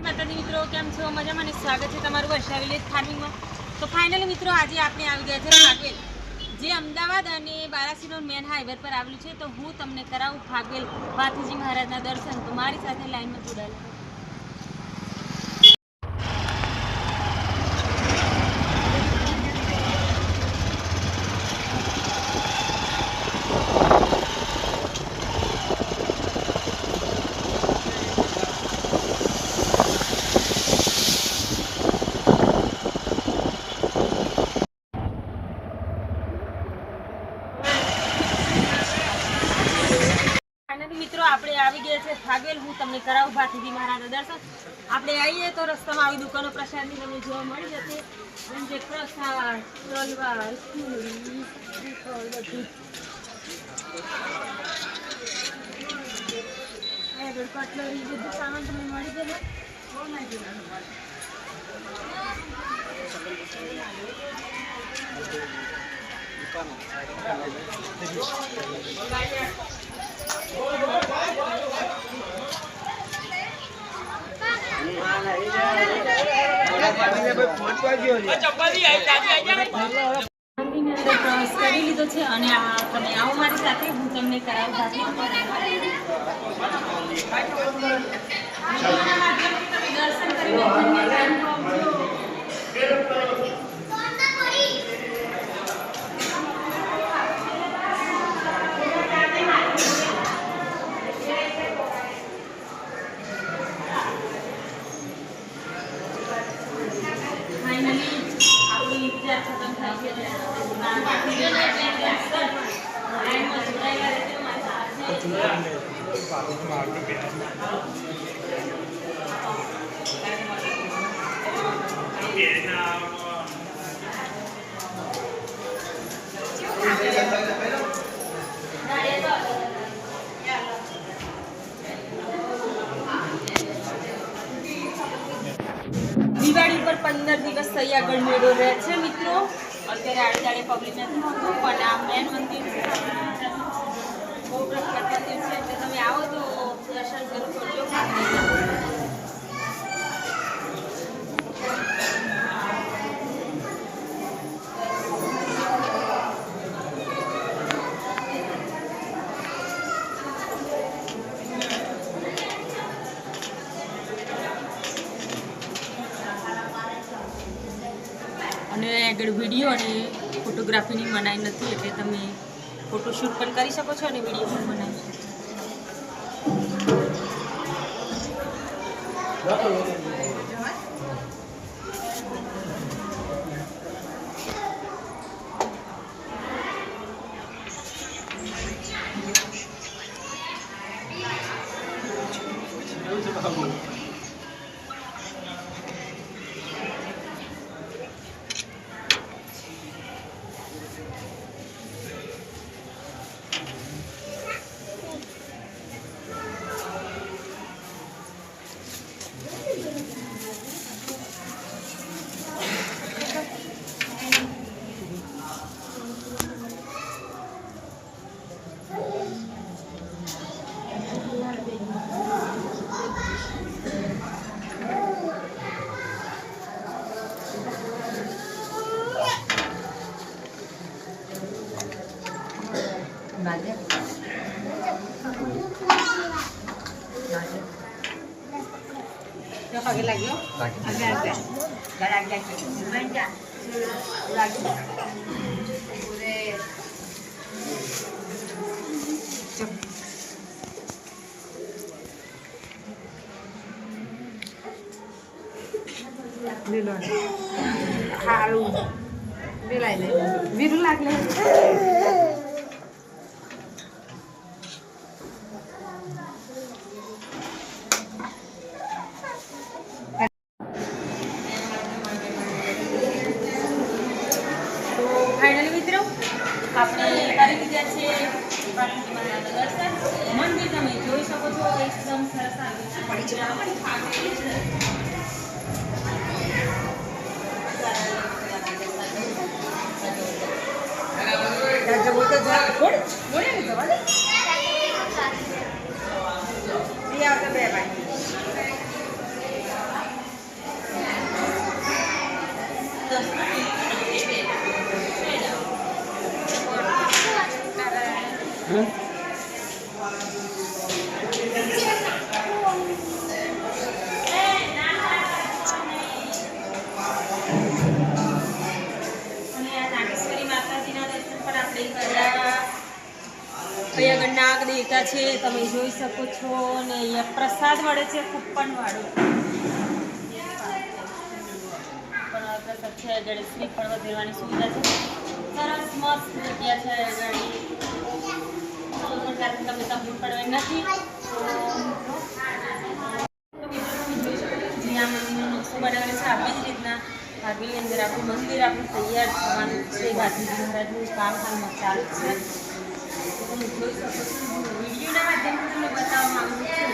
જય માતાજી મિત્રો, કેમ છો? મજામાં ને? સ્વાગત છે તમારું વર્ષા વિલેજ ફાર્મિંગમાં તો ફાઇનલી મિત્રો, આજે આપણે આવી ગયા છે ફાગવેલ જે અમદાવાદ અને બારાસીનો મેન હાઈવે પર આવેલું છે. તો હું તમને કરાવું ફાગવેલ વાથુજી મહારાજના દર્શન. તો મારી સાથે લાઈનમાં જોડાયેલા ફાઇનલી મિત્રો આપણે ફાગવેલ હું તમને કરાવું ભાતીજી મહારાજના દર્શન. આપણે આવીએ તો રસ્તામાં આવી દુકાનો પ્રસાદની તમને જોવા મળી જશે. જેમ કે પ્રસાદ, તલવાર બધું. કટલરી બધું સામાન તમને મળી જશે. મંદિરની અંદર પ્રવેશ કરી લીધો છે અને આવો મારી સાથે હું તમને કરાવું ધન્યતા અનુભવજો. ફાઇનલી આપણી ઇન્તજાર ખતમ થઈ ગયો છે લાઈનમાં જોડાયેલા રહેજો મારી સાથે દિવાળી પર પંદર દિવસ થઈ આગળ મેળો રહે છે મિત્રો. અત્યારે આડે દાડે પબ્લિક નથી હોતું પણ આ મેન મંદિર છે. બહુ પ્રખ્યાત મંદિર છે. એટલે તમે આવો તો દર્શન જરૂર અને આગળ વીડિયો અને ફોટોગ્રાફીની મનાઈ નથી એટલે તમે ફોટોશૂટ પણ કરી શકો છો અને વીડિયો પણ બનાવી શકો છો. পাখি লাগলো আগে আগে যারা আগে আগে লাগলো Đi rồi. Hà luôn. Đi lại này. Đi đúng lạc lên. આપણે કરી દીધા છે મંદિર તમે જોઈ શકો છો એકદમ સરસ આવી છે બોલે જવા દે અહીંયા નાગ દેવતા છે તમે જોઈ શકો છો અને અહીંયા પ્રસાદ મળે છે કૂપન વાળો પ્રસાદ છે આગળ શ્રીફળ વધેરવાની સુવિધા છે સરસ, મસ્ત જગ્યા છે આગળ કોઈ પણ તમને તકલીફ પડવાની નથી નકશો છે આવી જ રીતના ભાગીની અંદર આપણું મંદિર આપણું તૈયાર થવાનું છે ગાંધીજી મહારાજનું કામ હાલમાં ચાલુ છે તમે જોઈ વિડીયોના માધ્યમથી તમને બતાવવા માગું છું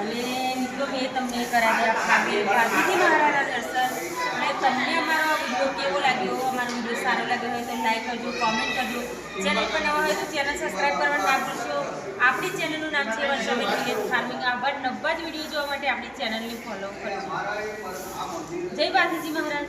અને મિત્રો મેં તમને કરાવ્યા દર્શન. અને તમને અમારો વીડિયો કેવો લાગ્યો? વીડિયો સારો લાગ્યો હોય તો લાઈક કરજો કોમેન્ટ કરજો. ચેનલ પર નવા હોય તો ચેનલ સબસ્ક્રાઈબ કરવાનું ના ભૂલશો. આપણી ચેનલનું નામ છે વર્ષાબેન વિલેજ ફાર્મિંગ આવા નવા જ વીડિયો જોવા માટે આપણી ચેનલને ફોલો કરજો. જય ગાંધીજી મહારાજ.